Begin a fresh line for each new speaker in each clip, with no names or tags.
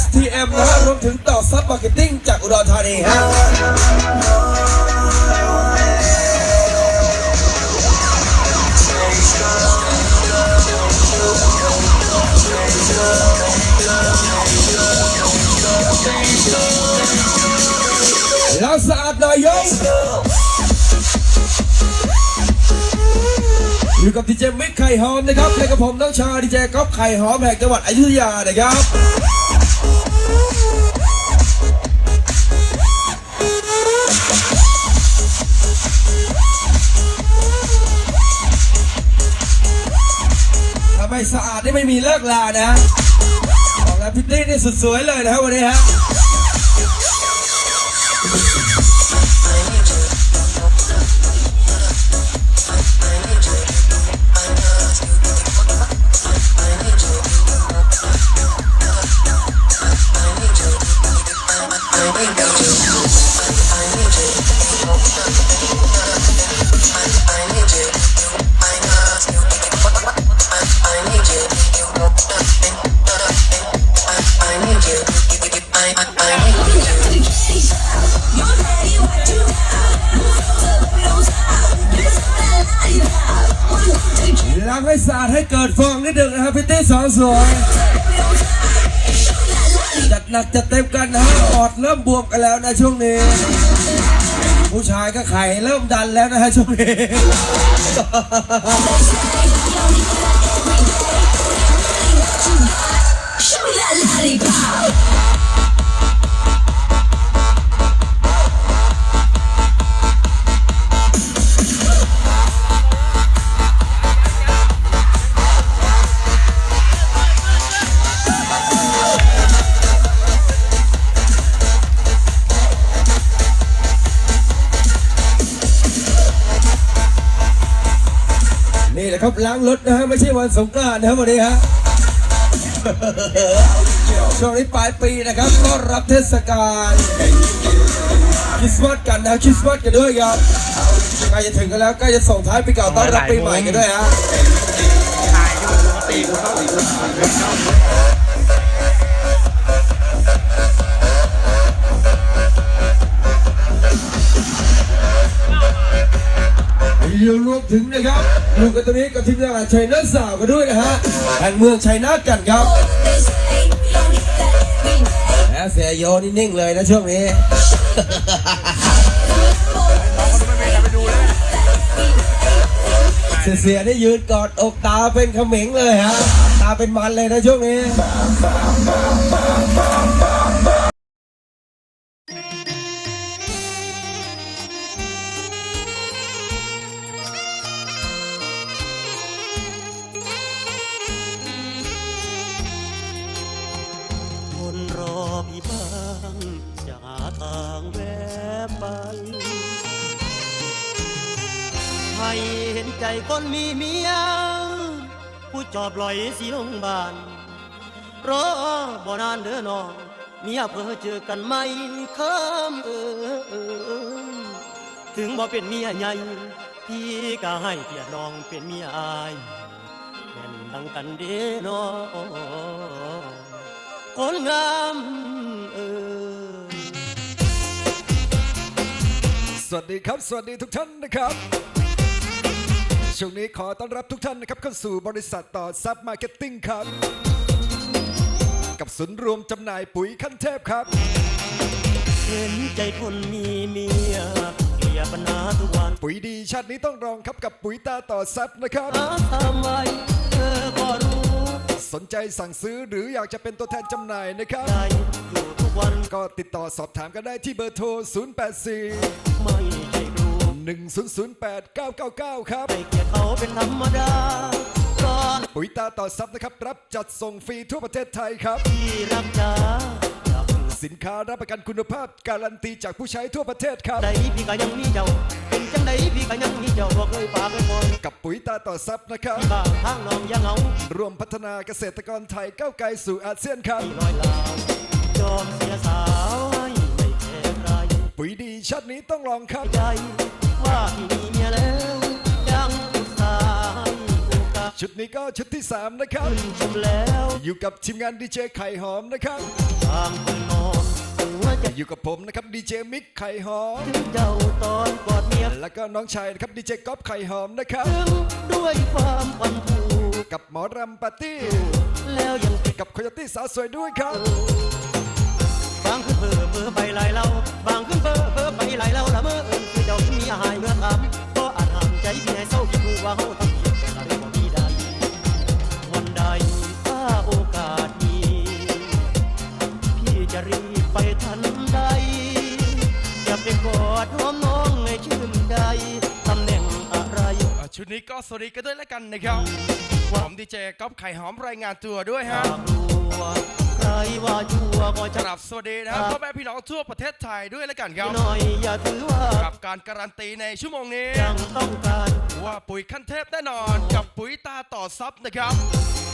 STM นะฮะรวมถึงต่อซับมาร์เก็ตติ้งจากอุดรธานีฮะแล้วสะอาดหน่อยโยงอยู่กับดีเจมิกไข่หอมนะครับและกับผมน้องชาดีเจก๊อฟไข่หอมแห่งจังหวัดอยุธยานะครับ ไม่มีเลิกลานะบอกแล้วพิตตี้นี่สุดสวยเลยนะครับวันนี้ฮะ สะอาดให้เกิดฟองนิดหนึ่งนะครับพิตตี้สองสวยจัดหนักจัดเต็มกันนะฮะออดเริ่มบวมกันแล้วนะช่วงนี้ ผู้ชายก็ไข่เริ่มดันแล้วนะฮะช่วงนี้ ครับล้างรถนะฮะไม่ใช่วันสงกรานต์นะครับวันนี้ฮะช่วงนี้ปลายปีนะครับก็รับเทศกาลคริสต์มาสกันนะคริสต์มาสกันด้วยครับใกล้จะถึงกันแล้วใกล้จะส่งท้ายปีเก่าต้อนรับปีใหม่กันด้วยฮะ
ถึ
งนะครับอยู่กันตรงนี้กับทีมงานชัยนาทสาวกันด้วยนะฮะแห่งเมืองชัยนาทกันครับแหมเสียโยนี่นิ่งเลยนะช่วงนี้เสียเสียนี่ยืนกอดอกตาเป็นเขม็งเลยฮะ ตาเป็นมันเลยนะช่วงนี้
เห็นใจคนมีเมีย ผู้จอบลอยสีลงบานรอบ่นานเด้อน้องเมียเพื่อเจอกันไหมคำเออถึงบ่เป็นเมียใหญ่ พี่ก็ให้เกียน้องเป็นเมียอายแม่นดังกันเด้อน้องคนงามเออ
สวัสดีครับ สวัสดีทุกท่านนะครับ ช่วงนี้ขอต้อนรับทุกท่านนะครับเข้าสู่บริษัทต่อซับมาร์เก็ตติ้งครับ กับศูนย์รวมจำหน่ายปุ๋ยขั้นเทพครับ
เห็นใจคนมีเมียเคลียร์ปัญหาทุกวัน
ปุ๋ยดีชาตินี้ต้องรองครับกับปุ๋ยตาต่อซับนะครับ
หาทำไว้เธอก็รู้
สนใจสั่งซื้อหรืออยากจะเป็นตัวแทนจำหน่ายนะครับ
ใจอยู่ทุกวัน
ก็ติดต่อสอบถามกันได้ที่เบอร์โทร 084
ไม่ ใช่ครู
1008 999 ครับ
ให้เกียรติเขาเป็นธรรมดาตอน
ปุ๋ยตาต่อซับนะครับ รับจัดส่งฟรีทั่วประเทศไทยครับ
ที่รักจ๋าอยาก
สินค้ารับประกันคุณภาพการันตีจากผู้ใช้ทั่วประเทศครับ
ใดพี่ก็ยังมีเจ้าเป็นจังใดพี่ก็ยังมีเจ้าบอกเคยฝากไว้ก่อน
กับปุ๋ยตาต่อซับนะครับ
ที่บ้านทางน้องยังเหงา
ร่วมพัฒนาเกษตรกรไทยก้าวไกลสู่อาเซียนครับ
ที่ลอยลาวจอมเสียสาวให้ไม่แพ้ใคร
ปุ๋ยดีชาตินี้ต้องลองครับ
ใจ ว่าที่มีเมียแล้วยังอุตส่าห์ให้โอกาส
โชชุดนี้ก็ชุดที่ 3 นะครับ
ขึ้นชมแล้ว
อยู่กับทีมงานดีเจไข่หอมนะครับ
ทางคืนนอนหัวใจ
อยู่กับผมนะครับดีเจมิกไข่หอม
ถึงเจ้าตอนกอดเมีย
แล้วก็น้องชายนะครับดีเจก๊อฟไข่หอมนะครับ
ถึงด้วยความอ่อนผู
กับหมอรำปาร์ตี้
แล้วยังติด
กับโคโยตี้สาวสวยด้วยครับ
บางขึ้นเพ้อเพ้อไปไหลเราบางขึ้นเพ้อเพ้อไปไหลเราละเมื่อเอิญ ก็ส
วัสดีกันด้วยแล้วกันนะครับผมดีเจก๊อฟไข่หอมรายงานตัวด้วย
อ
ฮะ
ยากรู้ว่าใครว่าชั่วก็
ก
จะ
ราบสวัสดีนะครับพ่อแม่พี่น้องทั่วประเทศไทยด้วยแล้วกันครับ
หน่อยอย่าถือว่า
กับการการันตีในชั่วโมงนี้
ยังต้องการ
ว่าปุ๋ยขั้นเทพแน่นอนกับปุ๋ยตาต่อซับนะครับ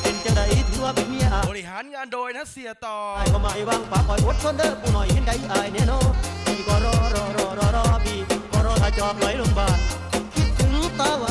เป็นจังใดถือว่าเป็นเมีย
บริหารงานโดยนะเสียต่อ
ไอ้ก็ไม่วางปากคอยอดทนเด้อผู้หน่อยเห็นใดอายแน่นอนพี่ก็รอรอรอรอรอพี่ก็รอถ้าจอบไหลลงบานคิดถึงตาหว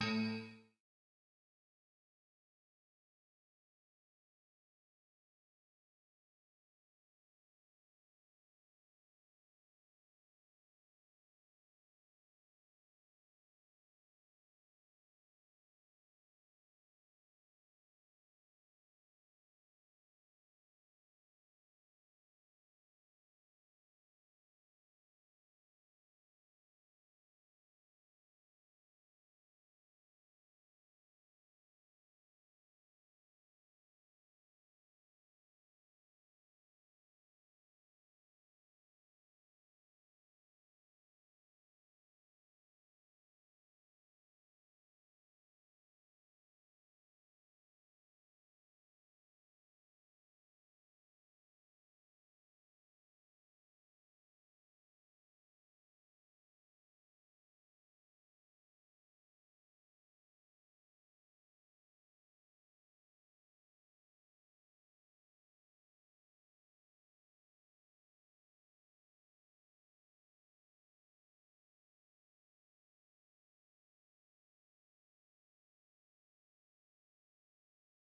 Thank you.